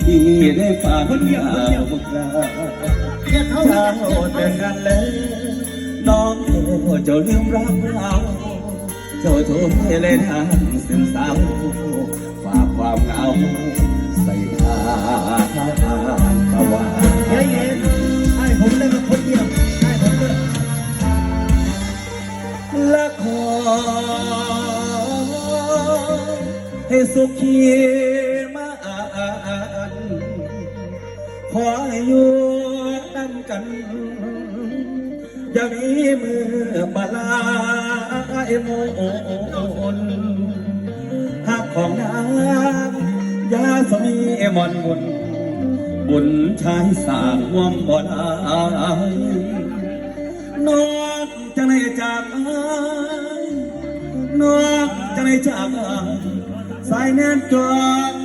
พี่ได้ฟังข่าวบุกลาเรียกเขาทางโอดเป็นกันเลยน้องโอ้เจ้าลืมรักเราเจ้าโทษเลยทางซึมเศร้าฝากความเหงาใส่ทางตะวันเย็นเย็นไอ้ผมเล่นกับคนเดียวไอ้ผมเล่นละขอให้สุขี ขอให้อยู่นำกันอย่ามีมือบาลายมนหักของนางยาสมีมอนมุนบุญชายสางวมบ่ได้นองจะไหนจากอายนองจะไหนจากอายสายแน่นจองบ่ถึงกัน